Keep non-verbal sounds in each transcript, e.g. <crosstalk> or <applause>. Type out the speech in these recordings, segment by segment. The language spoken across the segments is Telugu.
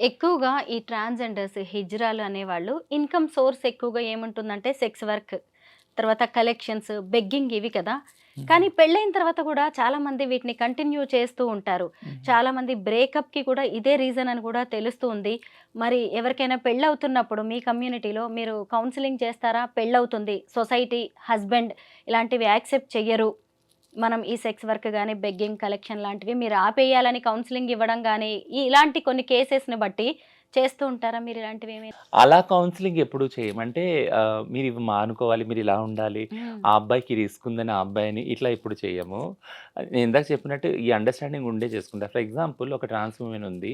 ఎక్కువగా ఈ ట్రాన్స్‌జెండర్స్, హిజ్రాలు అనేవాళ్ళు ఇన్‌కమ్ సోర్స్ ఎక్కువగా ఏముంటుందంటే సెక్స్ వర్క్, తర్వాత కలెక్షన్స్, బెగ్గింగ్ ఇవి కదా! కానీ పెళ్ళైన తర్వాత కూడా చాలామంది వీటిని కంటిన్యూ చేస్తూ ఉంటారు. చాలామంది బ్రేకప్‌కి కూడా ఇదే రీజన్ అని కూడా తెలుస్తూ ఉంది. మరి ఎవరికైనా పెళ్ళవుతున్నప్పుడు మీ కమ్యూనిటీలో మీరు కౌన్సెలింగ్ చేస్తారా? పెళ్ళవుతుంది, సొసైటీ, హస్బెండ్ ఇలాంటివి యాక్సెప్ట్ చెయ్యరు. మనం ఈ సెక్స్ వర్క్ గాని, బెగ్గింగ్, కలెక్షన్ లాంటివి మీరు ఆపేయాలని కౌన్సెలింగ్ ఇవ్వడం ఈ ఇలాంటి కొన్ని కేసెస్‌ని బట్టి చేస్తూ ఉంటారా మీరు ఇలాంటివేమి? అలా కౌన్సెలింగ్ ఎప్పుడు చేయము. అంటే ఆహ్, మీరు ఇవి మానుకోవాలి, మీరు ఇలా ఉండాలి. ఆ అబ్బాయికి రిస్క్ ఉందని ఆ అబ్బాయిని ఇట్లా ఎప్పుడు చేయము. నేను ఇందాక చెప్పినట్టు ఈ అండర్‌స్టాండింగ్ ఉండే చేసుకుంటా. ఫర్ ఎగ్జాంపుల్ ఒక ట్రాన్స్ వుమెన్ ఉంది.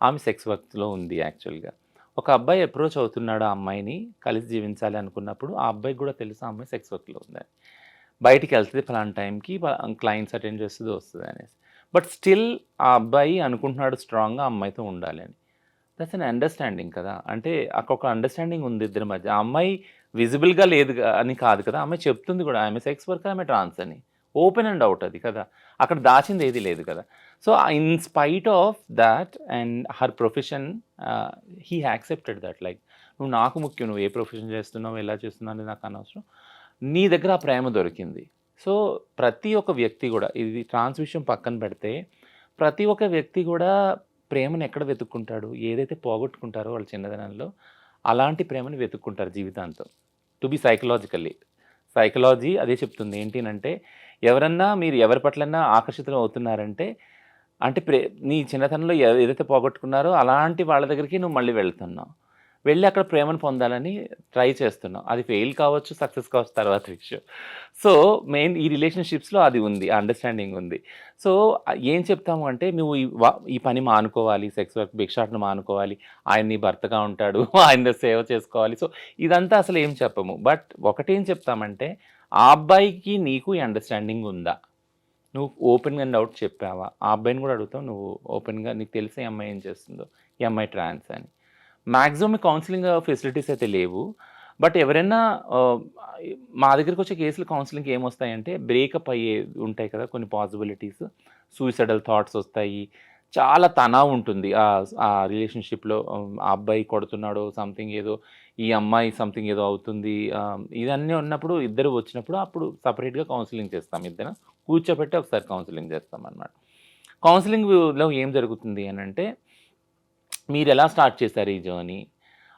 ఆమె సెక్స్ వర్క్‌లో ఉంది యాక్చువల్‌గా. ఒక అబ్బాయి అప్రోచ్ అవుతున్నాడు ఆ అమ్మాయిని కలిసి జీవించాలి అనుకున్నప్పుడు ఆ అబ్బాయికి కూడా తెలుసు ఆ అమ్మాయి సెక్స్ వర్క్‌లో ఉందని. బయటికి వెళ్తుంది ఫలానా టైంకి క్లయింట్స్ అటెండ్ చేస్తుంది వస్తుంది అనేసి. బట్ స్టిల్ ఆ అబ్బాయి అనుకుంటున్నాడు స్ట్రాంగ్‌గా అమ్మాయితో ఉండాలి అని. దట్స్ అన్ అండర్‌స్టాండింగ్ కదా! అంటే అక్కడ ఒక అండర్‌స్టాండింగ్ ఉంది ఇద్దరి మధ్య. ఆ అమ్మాయి విజిబుల్‌గా లేదు అని కాదు కదా! ఆమె అమ్మాయి చెప్తుంది కూడా ఆమె సెక్స్ వర్కర్, ఆమె ట్రాన్స్ అని. ఓపెన్ అండ్ అవుట్ అది కదా! అక్కడ దాచింది ఏది లేదు కదా! So, in spite of that and her profession he accepted that like నువ్వు నాకు ముఖ్యం. నువ్వు ఏ ప్రొఫెషన్ చేస్తున్నావు, ఎలా చేస్తున్నావు అనేది నాకు అనవసరం. నీ దగ్గర ఆ ప్రేమ దొరికింది. సో, ప్రతి ఒక్క వ్యక్తి కూడా ఇది ట్రాన్స్ విషయం పక్కన పెడితే ప్రతి ఒక్క వ్యక్తి కూడా ప్రేమను ఎక్కడ వెతుక్కుంటాడు? ఏదైతే పోగొట్టుకుంటారో వాళ్ళ చిన్నతనంలో అలాంటి ప్రేమని వెతుక్కుంటారు జీవితాంతం. To be psychologically. సైకలాజీ అదే చెప్తుంది. ఏంటినంటే ఎవరన్నా మీరు ఎవరి పట్లన్నా ఆకర్షితులు అవుతున్నారంటే అంటే ప్రే నీ చిన్నతనంలో ఏదైతే పోగొట్టుకున్నారో అలాంటి వాళ్ళ దగ్గరికి నువ్వు మళ్ళీ వెళ్తున్నావు. వెళ్ళి అక్కడ ప్రేమను పొందాలని ట్రై చేస్తున్నావు. అది ఫెయిల్ కావచ్చు, సక్సెస్ కావచ్చు తర్వాత విషయం. సో, మెయిన్ ఈ రిలేషన్‌షిప్స్‌లో అది ఉంది. అండర్‌స్టాండింగ్ ఉంది. సో, ఏం చెప్తాము అంటే నువ్వు ఈ ఈ పని మానుకోవాలి. సెక్స్ వర్క్, భిక్షాటన మానుకోవాలి. ఆయన నీ భర్తగా ఉంటాడు. <laughs> ఆయన సేవ చేసుకోవాలి. సో, ఇదంతా అసలు ఏం చెప్పము. బట్ ఒకటేం చెప్తామంటే ఆ అబ్బాయికి నీకు ఈ అండర్‌స్టాండింగ్ ఉందా? నువ్వు ఓపెన్గా డౌట్ చెప్పావా? ఆ అబ్బాయిని కూడా అడుగుతావు నువ్వు ఓపెన్‌గా నీకు తెలిసే ఈ అమ్మాయి ఏం చేస్తుందో? ఈ అమ్మాయి ట్రాన్స్ అని. మ్యాక్సిమం కౌన్సిలింగ్ ఫెసిలిటీస్ అయితే లేవు. బట్ ఎవరైనా uh, మా దగ్గరికి వచ్చే కేసులు కౌన్సిలింగ్ ఏమొస్తాయంటే బ్రేకప్ అయ్యే ఉంటాయి కదా! కొన్ని పాసిబిలిటీస్. సూసైడల్ థాట్స్ వస్తాయి. చాలా తనా ఉంటుంది. ఆ రిలేషన్‌షిప్‌లో um, ఆ అబ్బాయి కొడుతున్నాడో సంథింగ్ ఏదో, ఈ అమ్మాయి సంథింగ్ ఏదో అవుతుంది. Um, ఇవన్నీ ఉన్నప్పుడు ఇద్దరు వచ్చినప్పుడు అప్పుడు సపరేట్గా కౌన్సిలింగ్ చేస్తాం ఇద్దరు కూర్చోబెట్టి ఒకసారి కౌన్సిలింగ్ చేస్తాం అన్నమాట కౌన్సిలింగ్లో ఏం జరుగుతుంది అని అంటే మీరు ఎలా స్టార్ట్ చేశారు ఈ జర్నీ?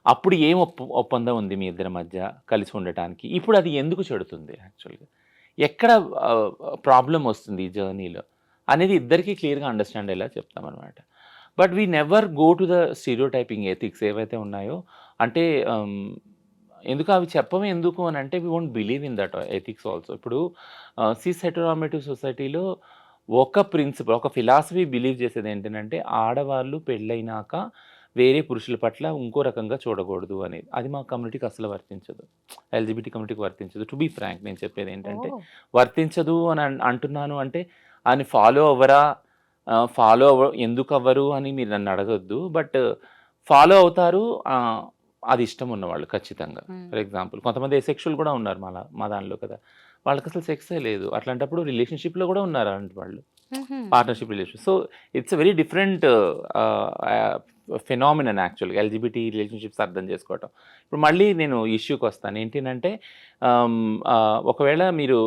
అప్పుడు ఏం ఒప్ప ఒప్పందం ఉంది మీ ఇద్దరి మధ్య కలిసి ఉండటానికి? ఇప్పుడు అది ఎందుకు చెడుతుంది యాక్చువల్‌గా? ఎక్కడ ప్రాబ్లం వస్తుంది ఈ జర్నీలో? అనేది ఇద్దరికీ క్లియర్‌గా అండర్‌స్టాండ్ అయ్యేలా చెప్తామనమాట. But we never go to the stereotyping ethics ఏవైతే ఉన్నాయో అంటే ఎందుకు అవి చెప్పమే ఎందుకు అని అంటే we won't believe in that ethics also. ఇప్పుడు సిస్ హెటరామేటివ్ సొసైటీలో ఒక ప్రిన్సిపల్, ఒక ఫిలాసఫీ బిలీవ్ చేసేది ఏంటనంటే ఆడవాళ్ళు పెళ్ళైనాక వేరే పురుషుల పట్ల ఇంకో రకంగా చూడకూడదు అనేది. అది మా కమ్యూనిటీకి అస్సలు వర్తించదు. ఎల్‌జిబిటీ కమ్యూనిటీకి వర్తించదు. టు బీ ఫ్రాంక్ నేను చెప్పేది ఏంటంటే! వర్తించదు అని అంటున్నాను అంటే అని ఫాలో అవ్వరా? ఫాలో అవ్వ ఎందుకు అవ్వరు అని మీరు నన్ను అడగొద్దు. బట్ ఫాలో అవుతారు. అది ఇష్టం ఉన్నవాళ్ళు ఖచ్చితంగా. ఫర్ ఎగ్జాంపుల్ కొంతమంది ఎసెక్షువల్ కూడా ఉన్నారు మాలా మా దానిలో కదా! వాళ్ళకసలు సెక్సే లేదు. అట్లాంటప్పుడు రిలేషన్‌షిప్‌లో కూడా ఉన్నారు అలాంటి వాళ్ళు. Partnership relation. So, it's very different phenomenon యాక్చువల్‌గా ఎల్‌జిబిటీ రిలేషన్‌షిప్స్ అర్థం చేసుకోవటం. ఇప్పుడు మళ్ళీ నేను ఇష్యూకి వస్తాను. ఆహ్, ఒకవేళ మీరు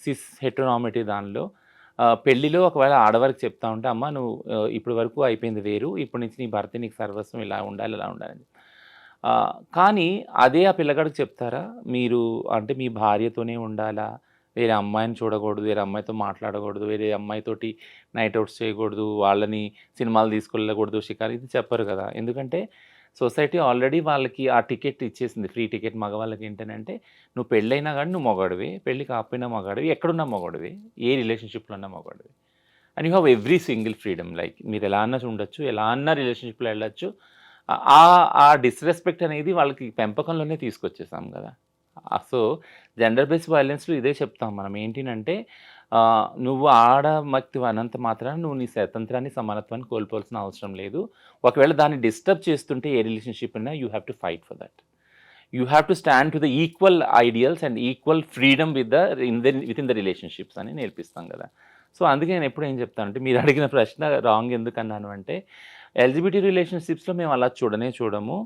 సిస్ హెటెరోనార్మేటివ్ దానిలో ఆహ్, పెళ్ళిలో ఒకవేళ ఆడవారికి చెప్తా ఉంటే అమ్మ నువ్వు ఇప్పటి వరకు అయిపోయింది వేరు. ఇప్పటి నుంచి నీ భర్త నీకు సర్వస్వం ఇలా ఉండాలి, ఇలా ఉండాలని. కానీ అదే ఆ పిల్లగాడికి చెప్తారా? మీరు అంటే మీ భార్యతోనే ఉండాలా? వేరే అమ్మాయిని చూడకూడదు, వేరే అమ్మాయితో మాట్లాడకూడదు, వేరే అమ్మాయితోటి నైట్ అవుట్స్ చేయకూడదు, వాళ్ళని సినిమాలు తీసుకెళ్ళకూడదు, షికారు ఇది చెప్పరు కదా! ఎందుకంటే సొసైటీ ఆల్రెడీ వాళ్ళకి ఆ టికెట్ ఇచ్చేసింది. ఫ్రీ టికెట్ మగవాళ్ళకి ఏంటంటే నువ్వు పెళ్ళైనా కానీ నువ్వు మొగాడివి పెళ్ళి కాకపోయినా మొగాడివి ఎక్కడున్నా మొగాడివి ఏ రిలేషన్‌షిప్‌లో ఉన్నా మొగాడివి and you have every single freedom like మీరు ఎలా అన్నా ఉండొచ్చు. ఎలా అన్నా రిలేషన్‌షిప్‌లో వెళ్ళొచ్చు. ఆ ఆ డిస్‌రెస్పెక్ట్ అనేది వాళ్ళకి పెంపకంలోనే తీసుకొచ్చేసాం కదా! సో, జెండర్ బేస్డ్ వైలెన్స్లో ఇదే చెప్తాం మనం. ఏంటినంటే నువ్వు ఆడమక్తి అనంత మాత్రాన నువ్వు నీ స్వతంత్రాన్ని, సమానత్వాన్ని కోల్పోవాల్సిన అవసరం లేదు. ఒకవేళ దాన్ని డిస్టర్బ్ చేస్తుంటే ఏ రిలేషన్‌షిప్ అయినా you have to fight for that. You have to stand to the equal ideals and equal freedom with the in the with in the relationships అని నేర్పిస్తాం కదా! సో అందుకే నేను ఎప్పుడు ఏం చెప్తానంటే మీరు అడిగిన ప్రశ్న రాంగ్ ఎందుకన్నాను అంటే ఎల్జిబిటీ రిలేషన్షిప్స్లో మేము అలా చూడనే చూడము.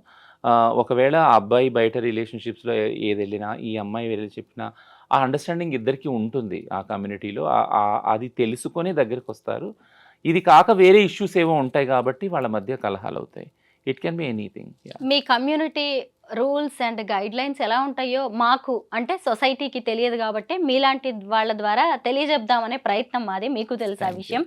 ఒకవేళ ఆ అబ్బాయి బయట రిలేషన్షిప్స్లో ఏది వెళ్ళినా ఈ అమ్మాయి వెళ్ళి చెప్పినా ఆ అండర్స్టాండింగ్ ఇద్దరికి ఉంటుంది ఆ కమ్యూనిటీలో. అది తెలుసుకొని దగ్గరికి వస్తారు ఇది కాక వేరే ఇష్యూస్ ఏవో ఉంటాయి కాబట్టి వాళ్ళ మధ్య కలహాలు అవుతాయి ఇట్ కెన్ బి ఎనీథింగ్ మీ community rules and guidelines ఎలా ఉంటాయో మాకు అంటే సొసైటీకి తెలియదు కాబట్టి మీలాంటి వాళ్ళ ద్వారా తెలియజెప్దామనే ప్రయత్నం మాది మీకు తెలుసు ఆ విషయం.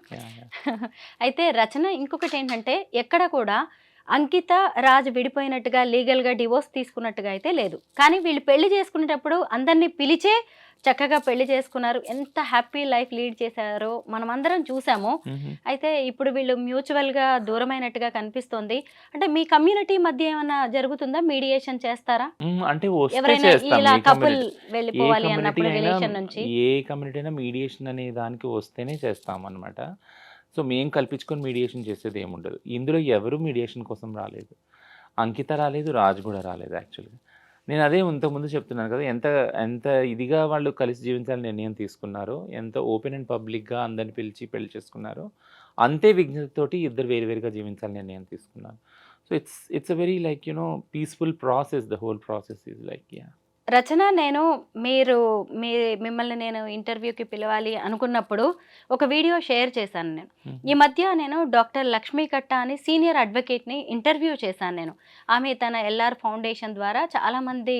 <laughs> అయితే రచన ఇంకొకటి ఏంటంటే ఎక్కడ కూడా అంకిత రాజు విడిపోయినట్టుగా లీగల్గా డివోర్స్ తీసుకున్నట్టుగా అయితే లేదు. కానీ వీళ్ళు పెళ్ళి చేసుకునేటప్పుడు అందరినీ పిలిచే చక్కగా పెళ్ళి చేసుకున్నారు. ఎంత హ్యాపీ లైఫ్ లీడ్ చేశారో మనం అందరం చూసాము అయితే ఇప్పుడు వీళ్ళు మ్యూచువల్గా దూరమైనట్టుగా కనిపిస్తోంది. అంటే మీ కమ్యూనిటీ మధ్య ఏమైనా జరుగుతుందా? మీడియేషన్ చేస్తారా? అంటే ఎవరైనా ఇలా కపుల్ వెళ్ళిపోవాలి అన్నప్పుడు రిలేషన్ నుంచి? ఏ కమ్యూనిటీ అయినా మీడియేషన్ అనే దానికి వస్తేనే చేస్తాం అనమాట సో మేము కల్పించుకొని మీడియేషన్ చేసేది ఏముండదు. ఇందులో ఎవరు మీడియేషన్ కోసం రాలేదు. అంకిత రాలేదు రాజు కూడా రాలేదు యాక్చువల్గా నేను అదే ఇంతకుముందు చెప్తున్నాను కదా ఎంత ఎంత ఇదిగా వాళ్ళు కలిసి జీవించాలని నిర్ణయం తీసుకున్నారో ఎంత ఓపెన్ అండ్ పబ్లిక్గా అందరిని పిలిచి పెళ్ళి చేసుకున్నారో అంతే విఘ్నతతోటి ఇద్దరు వేరువేరుగా జీవించాలని నిర్ణయం తీసుకున్నారు. So it's it's a very like you know peaceful process the whole process is like yeah Rachana నేను మీరు మీ మిమ్మల్ని నేను ఇంటర్వ్యూకి పిలవాలి అనుకున్నప్పుడు ఒక వీడియో షేర్ చేశాను నేను. ఈ మధ్య నేను డాక్టర్ లక్ష్మీ కట్ట అని సీనియర్ అడ్వకేట్ని ఇంటర్వ్యూ చేశాను నేను. ఆమె తన ఎల్ఆర్ ఫౌండేషన్ ద్వారా చాలామంది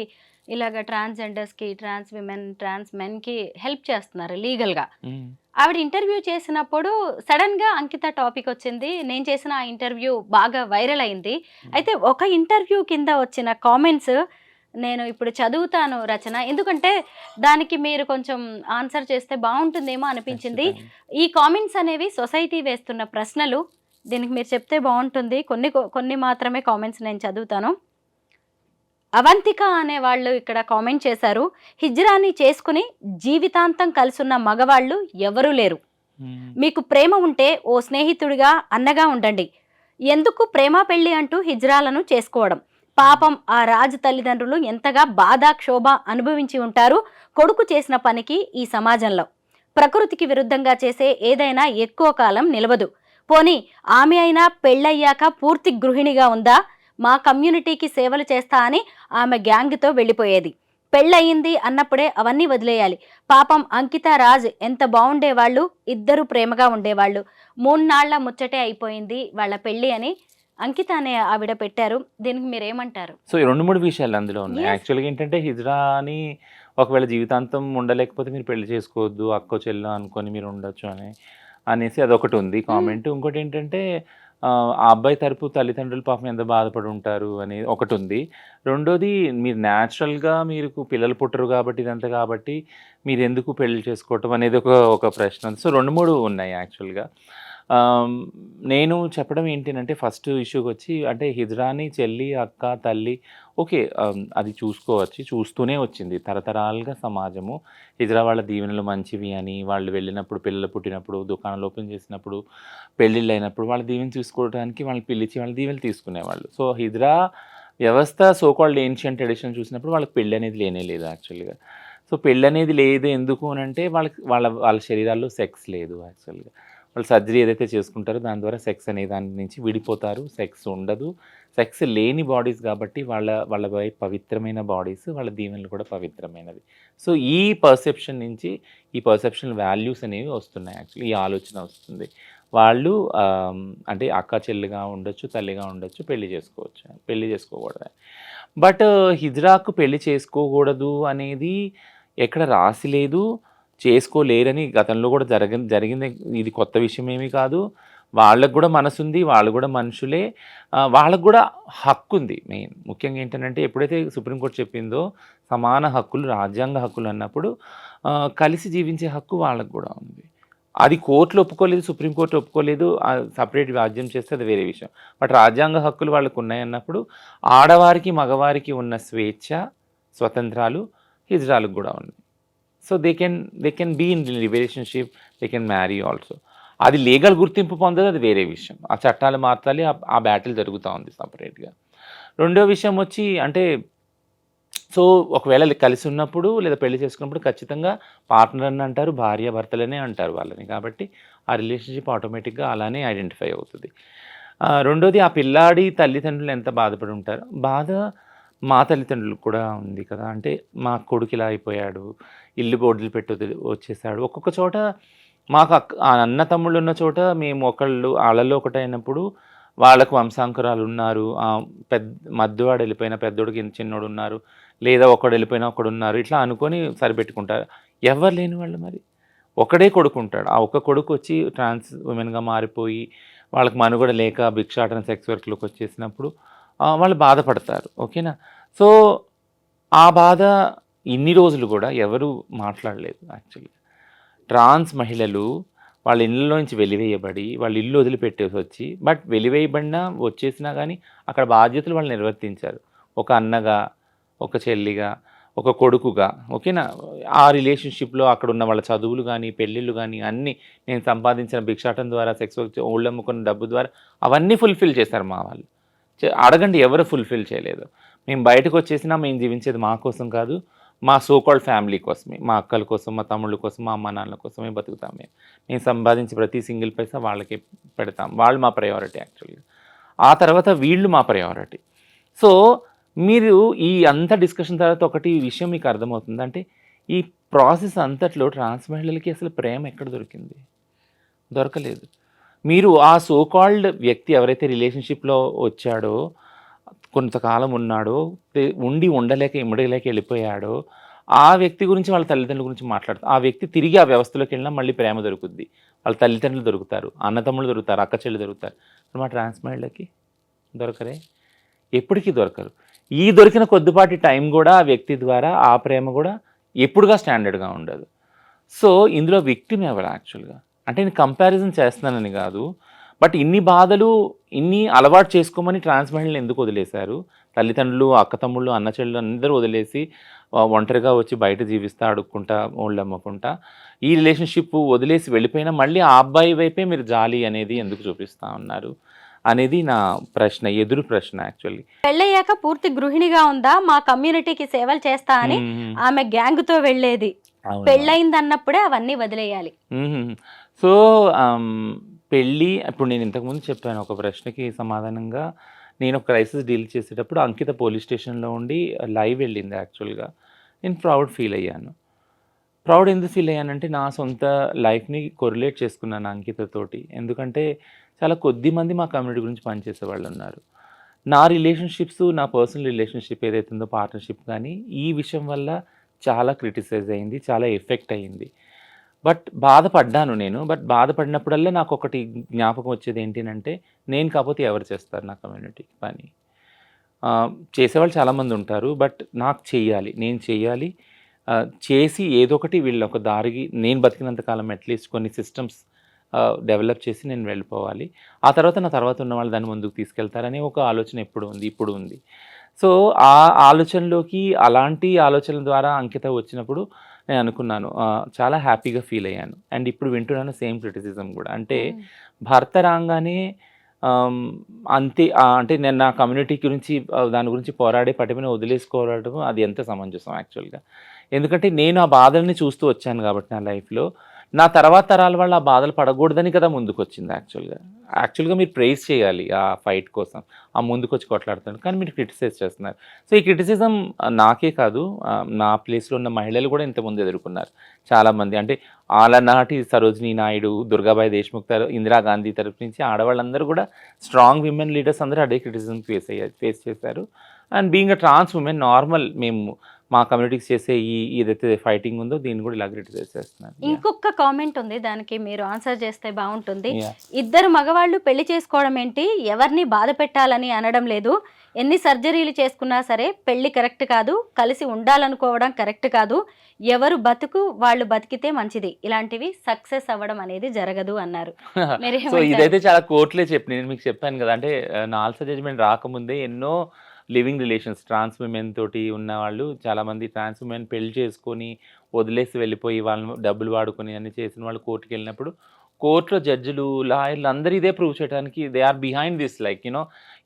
ఇలాగ ట్రాన్స్జెండర్స్కి ట్రాన్స్ విమెన్ ట్రాన్స్ మెన్కి హెల్ప్ చేస్తున్నారు లీగల్గా. ఆవిడ ఇంటర్వ్యూ చేసినప్పుడు సడన్గా అంకిత టాపిక్ వచ్చింది. నేను చేసిన ఆ ఇంటర్వ్యూ బాగా వైరల్ అయింది. అయితే ఒక ఇంటర్వ్యూ కింద వచ్చిన కామెంట్స్ నేను ఇప్పుడు చదువుతాను రచన. ఎందుకంటే దానికి మీరు కొంచెం ఆన్సర్ చేస్తే బాగుంటుందేమో అనిపించింది. ఈ కామెంట్స్ అనేవి సొసైటీ వేస్తున్న ప్రశ్నలు. దీనికి మీరు చెప్తే బాగుంటుంది. కొన్ని కొన్ని మాత్రమే కామెంట్స్ నేను చదువుతాను. అవంతిక అనే వాళ్ళు ఇక్కడ కామెంట్ చేశారు. హిజ్రాని చేసుకుని జీవితాంతం కలిసున్న మగవాళ్ళు ఎవరూ లేరు. మీకు ప్రేమ ఉంటే ఓ స్నేహితుడిగా అన్నగా ఉండండి. ఎందుకు ప్రేమ పెళ్ళి అంటూ హిజ్రాలను చేసుకోవడం? పాపం ఆ రాజు తల్లిదండ్రులు ఎంతగా బాధ క్షోభ అనుభవించి ఉంటారు కొడుకు చేసిన పనికి ఈ సమాజంలో. ప్రకృతికి విరుద్ధంగా చేసే ఏదైనా ఎక్కువ కాలం నిలవదు. పోనీ ఆమె అయినా పెళ్ళయ్యాక పూర్తి గృహిణిగా ఉందా? మా కమ్యూనిటీకి సేవలు చేస్తా అని ఆమె గ్యాంగ్తో వెళ్ళిపోయేది. పెళ్ళయింది అన్నప్పుడే అవన్నీ వదిలేయాలి. పాపం అంకిత రాజ్ ఎంత బాగుండేవాళ్ళు ఇద్దరు ప్రేమగా ఉండేవాళ్ళు. మూన్నాళ్ళ ముచ్చటే అయిపోయింది వాళ్ళ పెళ్ళి అని అంకిత అనే ఆవిడ పెట్టారు. దీనికి మీరేమంటారు? సో ఈ రెండు మూడు విషయాలు అందులో ఉన్నాయి. యాక్చువల్గా ఏంటంటే హిజ్రా అని ఒకవేళ జీవితాంతం ఉండలేకపోతే మీరు పెళ్ళి చేసుకోవద్దు అక్కో చెల్లు అనుకొని మీరు ఉండొచ్చు అని అనేసి అదొకటి ఉంది. కామెంట్ ఇంకోటి ఏంటంటే ఆ అబ్బాయి తరపు తల్లిదండ్రులు పాపం ఎంత బాధపడి ఉంటారు అని ఒకటి ఉంది. రెండోది మీరు న్యాచురల్గా మీరు పిల్లలు పుట్టరు కాబట్టి ఇదంతా కాబట్టి మీరు ఎందుకు పెళ్ళి చేసుకోవటం అనేది ఒక ఒక ప్రశ్న. సో రెండు మూడు ఉన్నాయి యాక్చువల్గా నేను చెప్పడం ఏంటంటే ఫస్ట్ ఇష్యూకి వచ్చి అంటే హిజ్రాని చెల్లి అక్క తల్లి ఓకే అది చూసుకోవచ్చు చూస్తూనే వచ్చింది. తరతరాలుగా సమాజము హిజ్రా వాళ్ళ దీవెనలు మంచివి అని వాళ్ళు వెళ్ళినప్పుడు పిల్లలు పుట్టినప్పుడు దుకాణాలు ఓపెన్ చేసినప్పుడు పెళ్ళిళ్ళు అయినప్పుడు వాళ్ళ దీవెన తీసుకోవడానికి వాళ్ళని పిలిచి వాళ్ళ దీవెనలు తీసుకునేవాళ్ళు. సో హిజ్రా వ్యవస్థ సోకాల్డ్ ఏన్షియన్ ట్రెడిషన్ చూసినప్పుడు వాళ్ళకి పెళ్ళి అనేది లేనే లేదు యాక్చువల్గా. సో పెళ్ళి అనేది లేదు ఎందుకు అని అంటే వాళ్ళకి వాళ్ళ వాళ్ళ శరీరాల్లో సెక్స్ లేదు యాక్చువల్గా. వాళ్ళు సర్జరీ ఏదైతే చేసుకుంటారో దాని ద్వారా సెక్స్ అనే దాని నుంచి విడిపోతారు. సెక్స్ ఉండదు. సెక్స్ లేని బాడీస్ కాబట్టి వాళ్ళ వాళ్ళ పవిత్రమైన బాడీస్ వాళ్ళ దీవెనలు కూడా పవిత్రమైనవి. సో ఈ పర్సెప్షన్ నుంచి ఈ పర్సెప్షన్ వాల్యూస్ అనేవి వస్తున్నాయి. యాక్చువల్లీ ఈ ఆలోచన వస్తుంది. వాళ్ళు అంటే అక్క చెల్లిగా ఉండొచ్చు తల్లిగా ఉండొచ్చు పెళ్ళి చేసుకోవచ్చు పెళ్ళి చేసుకోకూడదు. బట్ హిజ్రాకు పెళ్ళి చేసుకోకూడదు అనేది ఎక్కడ రాసి లేదు. చేసుకోలేరని గతంలో కూడా జరగ జరిగింది. ఇది కొత్త విషయం ఏమీ కాదు. వాళ్ళకు కూడా మనసు ఉంది వాళ్ళు కూడా మనుషులే. వాళ్ళకు కూడా హక్కు ఉంది మెయిన్ ముఖ్యంగా ఏంటంటే ఎప్పుడైతే సుప్రీంకోర్టు చెప్పిందో సమాన హక్కులు రాజ్యాంగ హక్కులు అన్నప్పుడు కలిసి జీవించే హక్కు వాళ్ళకు కూడా ఉంది. అది కోర్టులు ఒప్పుకోలేదు సుప్రీంకోర్టు ఒప్పుకోలేదు సపరేట్ రాజ్యం చేస్తే అది వేరే విషయం. బట్ రాజ్యాంగ హక్కులు వాళ్ళకు ఉన్నాయన్నప్పుడు ఆడవారికి మగవారికి ఉన్న స్వేచ్ఛ స్వతంత్రాలు హిజ్రాలకు కూడా ఉన్నాయి. So they can they can be in relationship they can marry also అది లీగల్ గుర్తింపు పొందదు అది వేరే విషయం. ఆ చట్టాలు మార్చాలి ఆ- బ్యాటిల్ జరుగుతూ ఉంది సపరేట్గా రెండో విషయం వచ్చి అంటే సో ఒకవేళ కలిసి ఉన్నప్పుడు లేదా పెళ్ళి చేసుకున్నప్పుడు ఖచ్చితంగా పార్ట్నర్ అని అంటారు భార్య భర్తలనే అంటారు వాళ్ళని. కాబట్టి ఆ రిలేషన్షిప్ ఆటోమేటిక్గా అలానే ఐడెంటిఫై అవుతుంది. రెండోది ఆ పిల్లాడి తల్లిదండ్రులు ఎంత బాధపడి ఉంటారు? బాధ మా తల్లిదండ్రులకు కూడా ఉంది కదా. అంటే మా కొడుకు ఇలా అయిపోయాడు ఇల్లు బోర్డులు పెట్టి వచ్చేసాడు. ఒక్కొక్క చోట మాకు అక్క ఆ అన్న తమ్ముళ్ళు ఉన్న చోట మేము ఒకళ్ళు వాళ్ళలో ఒకటైనప్పుడు వాళ్ళకు వంశాంకురాలు ఉన్నారు. పెద్ద మధ్యవాడు వెళ్ళిపోయిన పెద్దోడికి చిన్నోడు ఉన్నారు. లేదా ఒకడు వెళ్ళిపోయినా ఒకడు ఉన్నారు. ఇట్లా అనుకొని సరిపెట్టుకుంటారు. ఎవరు లేని వాళ్ళు మరి. ఒకడే కొడుకు ఉంటాడు. ఆ ఒక్క కొడుకు వచ్చి ట్రాన్స్ ఉమెన్గా మారిపోయి వాళ్ళకి మనుగడ లేక భిక్షాటన సెక్స్ వర్క్లోకి వచ్చేసినప్పుడు వాళ్ళు బాధపడతారు. ఓకేనా? సో ఆ బాధ ఇన్ని రోజులు కూడా ఎవరు మాట్లాడలేదు యాక్చువల్లీ ట్రాన్స్ మహిళలు వాళ్ళ ఇళ్ళలోంచి వెలివేయబడి వాళ్ళ ఇల్లు వదిలిపెట్టేసి వచ్చి బట్ వెలివేయబడినా వచ్చేసినా కానీ అక్కడ బాధ్యతలు వాళ్ళు నిర్వర్తించారు. ఒక అన్నగా ఒక చెల్లిగా ఒక కొడుకుగా ఓకేనా? ఆ రిలేషన్షిప్లో అక్కడ ఉన్న వాళ్ళ చదువులు కానీ పెళ్ళిళ్ళు కానీ అన్నీ నేను సంపాదించిన భిక్షాటం ద్వారా సెక్స్ ఓళ్ళు అమ్ముకున్న డబ్బు ద్వారా అవన్నీ ఫుల్ఫిల్ చేశారు మా వాళ్ళు. అడగండి ఎవరు ఫుల్ఫిల్ చేయలేదు. మేము బయటకు వచ్చేసినా మేము జీవించేది మా కోసం కాదు. మా సోకాల్డ్ ఫ్యామిలీ కోసమే మా అక్కల కోసం మా తమ్ముళ్ళ కోసం మా అమ్మ నాన్నల కోసమే బతుకుతాం మేము. మేము సంపాదించి ప్రతి సింగిల్ పైసా వాళ్ళకే పెడతాం. వాళ్ళు మా ప్రయారిటీ యాక్చువల్గా ఆ తర్వాత వీళ్ళు మా ప్రయారిటీ సో మీరు ఈ అంత డిస్కషన్ తర్వాత ఒకటి విషయం మీకు అర్థమవుతుంది. అంటే ఈ ప్రాసెస్ అంతట్లో ట్రాన్స్ మహిళలకి అసలు ప్రేమ ఎక్కడ దొరికింది? దొరకలేదు. మీరు ఆ సోకాల్డ్ వ్యక్తి ఎవరైతే రిలేషన్షిప్లో వచ్చాడో కొంతకాలం ఉన్నాడో ఉండి ఉండలేక ఇమ్మడలేక వెళ్ళిపోయాడో ఆ వ్యక్తి గురించి వాళ్ళ తల్లిదండ్రుల గురించి మాట్లాడతారు. ఆ వ్యక్తి తిరిగి ఆ వ్యవస్థలోకి వెళ్ళినా మళ్ళీ ప్రేమ దొరుకుద్ది. వాళ్ళ తల్లిదండ్రులు దొరుకుతారు అన్నతమ్ముళ్ళు దొరుకుతారు అక్క చెల్లి దొరుకుతారు. మా ట్రాన్స్ దొరకరే? ఎప్పటికీ దొరకరు. ఈ దొరికిన కొద్దిపాటి టైం కూడా ఆ వ్యక్తి ద్వారా ఆ ప్రేమ కూడా ఎప్పుడుగా స్టాండర్డ్గా ఉండదు. సో ఇందులో విక్టిమ్ ఎవరు యాక్చువల్గా అంటే నేను కంపారిజన్ చేస్తున్నానని కాదు. బట్ ఇన్ని బాధలు ఇన్ని అలవాటు చేసుకోమని ట్రాన్స్ మహిళలు ఎందుకు వదిలేశారు? తల్లిదండ్రులు అక్క తమ్ముళ్ళు అన్న చెల్లెలు అందరూ వదిలేసి ఒంటరిగా వచ్చి బయట జీవిస్తా అడుక్కుంటా ఓళ్ళు అమ్మకుంటా ఈ రిలేషన్షిప్ వదిలేసి వెళ్ళిపోయినా మళ్ళీ ఆ అబ్బాయి వైపే మీరు జాలి అనేది ఎందుకు చూపిస్తా ఉన్నారు? అనేది నా ప్రశ్న ఎదురు ప్రశ్న యాక్చువల్లీ. పెళ్ళయ్యాక పూర్తి గృహిణిగా ఉందా? మా కమ్యూనిటీకి సేవలు చేస్తా అని ఆమె గ్యాంగ్తో వెళ్ళేది. పెళ్ళయింది అన్నప్పుడే అవన్నీ వదిలేయాలి. సో పెళ్ళి ఇప్పుడు నేను ఇంతకుముందు చెప్పాను ఒక ప్రశ్నకి సమాధానంగా. నేను ఒక క్రైసిస్ డీల్ చేసేటప్పుడు అంకిత పోలీస్ స్టేషన్లో ఉండి లైవ్ వెళ్ళింది యాక్చువల్గా నేను ప్రౌడ్ ఫీల్ అయ్యాను. ప్రౌడ్ ఎందుకు ఫీల్ అయ్యానంటే నా సొంత లైఫ్ని కొరిలేట్ చేసుకున్నాను అంకితతోటి. ఎందుకంటే చాలా కొద్ది మంది మా కమ్యూనిటీ గురించి పనిచేసే వాళ్ళు ఉన్నారు. నా రిలేషన్షిప్స్ నా పర్సనల్ రిలేషన్షిప్ ఏదైతే ఉందో పార్ట్నర్షిప్ కానీ ఈ విషయం వల్ల చాలా క్రిటిసైజ్ అయింది చాలా ఎఫెక్ట్ అయ్యింది బట్ బాధపడ్డాను నేను. బట్ బాధపడినప్పుడల్లా నాకు ఒకటి జ్ఞాపకం వచ్చేది ఏంటంటే నేను కాకపోతే ఎవరు చేస్తారు నా కమ్యూనిటీకి పని? చేసేవాళ్ళు చాలామంది ఉంటారు. బట్ నాకు చెయ్యాలి. నేను చెయ్యాలి. చేసి ఏదో ఒకటి వీళ్ళ ఒక దారికి నేను బతికినంతకాలం అట్లీస్ట్ కొన్ని సిస్టమ్స్ డెవలప్ చేసి నేను వెళ్ళిపోవాలి. ఆ తర్వాత నా తర్వాత ఉన్న వాళ్ళు దాన్ని ముందుకు తీసుకెళ్తారనే ఒక ఆలోచన ఎప్పుడు ఉంది? ఇప్పుడు ఉంది. సో ఆ ఆలోచనలోకి అలాంటి ఆలోచనల ద్వారా అంకిత వచ్చినప్పుడు నేను అనుకున్నాను. చాలా హ్యాపీగా ఫీల్ అయ్యాను. అండ్ ఇప్పుడు వింటున్నాను సేమ్ క్రిటిసిజం కూడా. అంటే భర్త రాగానే అంతే అంటే నేను నా కమ్యూనిటీ గురించి దాని గురించి పోరాడే పటిమని వదిలేసుకోవడం అది ఎంత సమంజసం యాక్చువల్గా. ఎందుకంటే నేను ఆ బాధల్ని చూస్తూ వచ్చాను కాబట్టి నా లైఫ్లో. నా తర్వాత తరాల వాళ్ళు ఆ బాధలు పడకూడదని కదా ముందుకు వచ్చింది యాక్చువల్గా యాక్చువల్గా మీరు ప్రైజ్ చేయాలి ఆ ఫైట్ కోసం. ఆ ముందుకు వచ్చి కొట్లాడుతున్నారు. కానీ మీరు క్రిటిసైజ్ చేస్తున్నారు. సో ఈ క్రిటిసిజం నాకే కాదు నా ప్లేస్లో ఉన్న మహిళలు కూడా ఇంతకుముందు ఎదుర్కొన్నారు. చాలామంది అంటే ఆలనాటి సరోజినీ నాయుడు దుర్గాబాయి దేశ్ముఖ్ తర ఇందిరాగాంధీ తరపు నుంచి ఆడవాళ్ళందరూ కూడా స్ట్రాంగ్ విమెన్ లీడర్స్ అందరూ అదే క్రిటిసిజం ఫేస్ అయ్యారు ఫేస్ చేశారు. And being a trans woman normal మేము మా కమ్యూనిటీకి చేసే ఈ ఏదైతే ఫైటింగ్ ఉందో దీన్ని కూడా ఇలా క్రిటిసైజ్ చేస్తున్నారు ఇంకొక కామెంట్ ఉంది దానికి మీరు ఆన్సర్ చేస్తే బాగుంటుంది. ఇద్దరు మగవాళ్ళు పెళ్ళి చేసుకోవడం ఏంటి? ఎవరిని బాధ పెట్టాలని అనడం లేదు. ఎన్ని సర్జరీలు చేసుకున్నా సరే పెళ్ళి కరెక్ట్ కాదు కలిసి ఉండాలనుకోవడం కరెక్ట్ కాదు. ఎవరు బతుకు వాళ్ళు బతికితే మంచిది. ఇలాంటివి సక్సెస్ అవ్వడం అనేది జరగదు అన్నారు? <laughs> ఇదైతే చాలా కోర్టులే చెప్పి నేను మీకు చెప్పాను కదా అంటే నాల్స జడ్జ్మెంట్ రాకముందే ఎన్నో లివింగ్ రిలేషన్స్ ట్రాన్స్ ఉమెన్ తోటి ఉన్నవాళ్ళు చాలామంది ట్రాన్స్ ఉమెన్ పెళ్ళి చేసుకొని వదిలేసి వెళ్ళిపోయి వాళ్ళని డబ్బులు వాడుకొని అన్ని చేసిన వాళ్ళు కోర్టుకి వెళ్ళినప్పుడు కోర్టులో జడ్జిలు లాయర్లు అందరూ ఇదే ప్రూవ్ చేయడానికి they are behind this like you know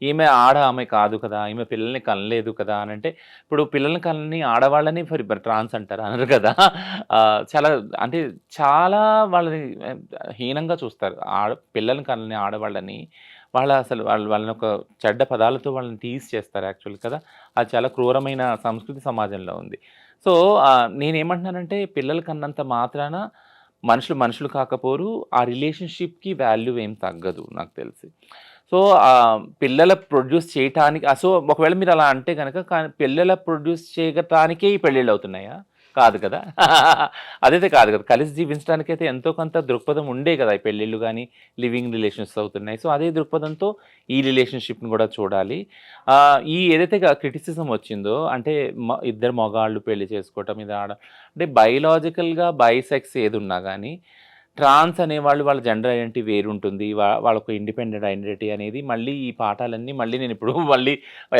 ఈమె ఆడ ఆమె కాదు కదా ఈమె పిల్లల్ని కనలేదు కదా అని అంటే ఇప్పుడు పిల్లల్ని కనని ఆడవాళ్ళని ఫర్ ట్రాన్స్ అంటారు అనరు కదా. చాలా అంటే చాలా వాళ్ళని హీనంగా చూస్తారు. ఆడ పిల్లల్ని కనని ఆడవాళ్ళని వాళ్ళ అసలు వాళ్ళు వాళ్ళని ఒక చెడ్డ పదాలతో వాళ్ళని టీజ్ చేస్తారు యాక్చువల్ కదా. అది చాలా క్రూరమైన సంస్కృతి సమాజంలో ఉంది. సో నేనేమంటున్నానంటే పిల్లలు కన్నంత మాత్రాన మనుషులు మనుషులు కాకపోరు ఆ రిలేషన్షిప్కి వాల్యూ ఏం తగ్గదు నాకు తెలిసి. సో పిల్లల ప్రొడ్యూస్ చేయటానికి సో ఒకవేళ మీరు అలా అంటే కనుక కానీ పిల్లల ప్రొడ్యూస్ చేయటానికే ఈ పెళ్ళిళ్ళు అవుతున్నాయా? కాదు కదా. <laughs> అదైతే కాదు కదా. కలిసి జీవించడానికి అయితే ఎంతో కొంత దృక్పథం ఉండే కదా ఈ పెళ్ళిళ్ళు కానీ లివింగ్ రిలేషన్స్ అవుతున్నాయి. సో అదే దృక్పథంతో ఈ రిలేషన్షిప్ని కూడా చూడాలి. ఈ ఏదైతే క్రిటిసిజం వచ్చిందో అంటే మ- ఇద్దరు మగాళ్ళు పెళ్ళి చేసుకోవటం ఇది ఆడ అంటే బయలాజికల్గా బైసెక్స్ ఏది ఉన్నా కానీ ట్రాన్స్ అనేవాళ్ళు వాళ్ళ జెండర్ ఐడెంటిటీ వేరు ఉంటుంది వాళ్ళకు ఇండిపెండెంట్ ఐడెంటిటీ అనేది మళ్ళీ ఈ పాఠాలన్నీ మళ్ళీ నేను ఇప్పుడు <laughs> మళ్ళీ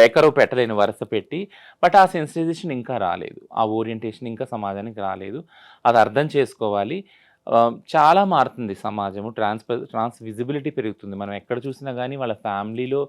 ఎక్కరో పెట్టలేను వరుస పెట్టి బట్ ఆ సెన్సిటైజేషన్ ఇంకా రాలేదు ఆ ఓరియంటేషన్ ఇంకా సమాజానికి రాలేదు. అది అర్థం చేసుకోవాలి. చాలా మారుతుంది సమాజము. ట్రాన్స్ ట్రాన్స్ విజిబిలిటీ పెరుగుతుంది. మనం ఎక్కడ చూసినా కానీ వాళ్ళ ఫ్యామిలీలో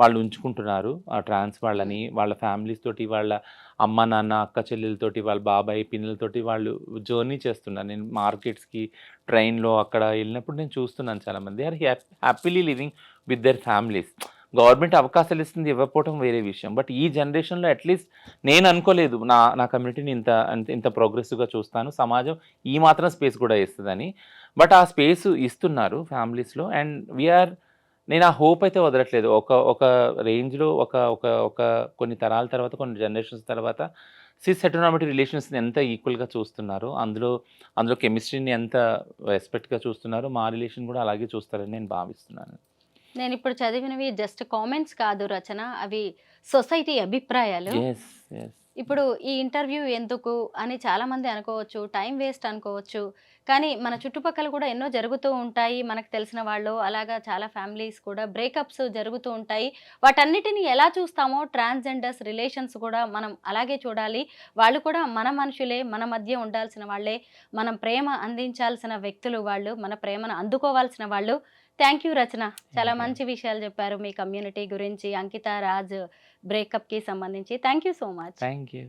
వాళ్ళు ఉంచుకుంటున్నారు. ఆ ట్రాన్స్ వాళ్ళని వాళ్ళ ఫ్యామిలీస్ తోటి వాళ్ళ అమ్మ నాన్న అక్క చెల్లెలతోటి వాళ్ళ బాబాయ్ పిల్లలతోటి వాళ్ళు జర్నీ చేస్తున్నారు. నేను మార్కెట్స్కి ట్రైన్లో అక్కడ వెళ్ళినప్పుడు నేను చూస్తున్నాను చాలామంది. Are happily living with their families. Government అవకాశాలు ఇస్తుంది ఇవ్వకపోవడం వేరే విషయం. బట్ ఈ జనరేషన్లో అట్లీస్ట్ నేను అనుకోలేదు. నా నా కమ్యూనిటీని ఇంత ఇంత ప్రోగ్రెసివ్గా చూస్తాను. సమాజం ఈ మాత్రం స్పేస్ కూడా ఇస్తుందని. బట్ ఆ స్పేస్ ఇస్తున్నారు ఫ్యామిలీస్లో. అండ్ వీఆర్ నేను ఆ హోప్ అయితే వదలట్లేదు. ఒక ఒక రేంజ్లో ఒక ఒక ఒక కొన్ని తరాల తర్వాత కొన్ని జనరేషన్స్ తర్వాత సిస్ హెటోనామిటీ రిలేషన్స్ని ఎంత ఈక్వల్గా చూస్తున్నారు? అందులో అందులో కెమిస్ట్రీని ఎంత రెస్పెక్ట్గా చూస్తున్నారు? మా రిలేషన్ కూడా అలాగే చూస్తారని నేను భావిస్తున్నాను. నేను ఇప్పుడు చదివినవి జస్ట్ కామెంట్స్ కాదు రచన అవి సొసైటీ అభిప్రాయాలు. ఎస్ ఎస్ ఇప్పుడు ఈ ఇంటర్వ్యూ ఎందుకు అని చాలా మంది అనుకోవచ్చు టైం వేస్ట్ అనుకోవచ్చు. కానీ మన చుట్టుపక్కల కూడా ఎన్నో జరుగుతూ ఉంటాయి. మనకు తెలిసిన వాళ్ళు అలాగా చాలా ఫ్యామిలీస్ కూడా బ్రేకప్స్ జరుగుతూ ఉంటాయి. వాటన్నిటిని ఎలా చూస్తామో ట్రాన్స్జెండర్స్ రిలేషన్స్ కూడా మనం అలాగే చూడాలి. వాళ్ళు కూడా మన మనుషులే మన మధ్య ఉండాల్సిన వాళ్ళే. మనం ప్రేమ అందించాల్సిన వ్యక్తులు వాళ్ళు మన ప్రేమను అందుకోవాల్సిన వాళ్ళు. Thank you Rachana. చాలా. మంచి విషయాలు చెప్పారు మీ కమ్యూనిటీ గురించి. అంకిత రాజ్ బ్రేకప్కి సంబంధించి thank you so much thank you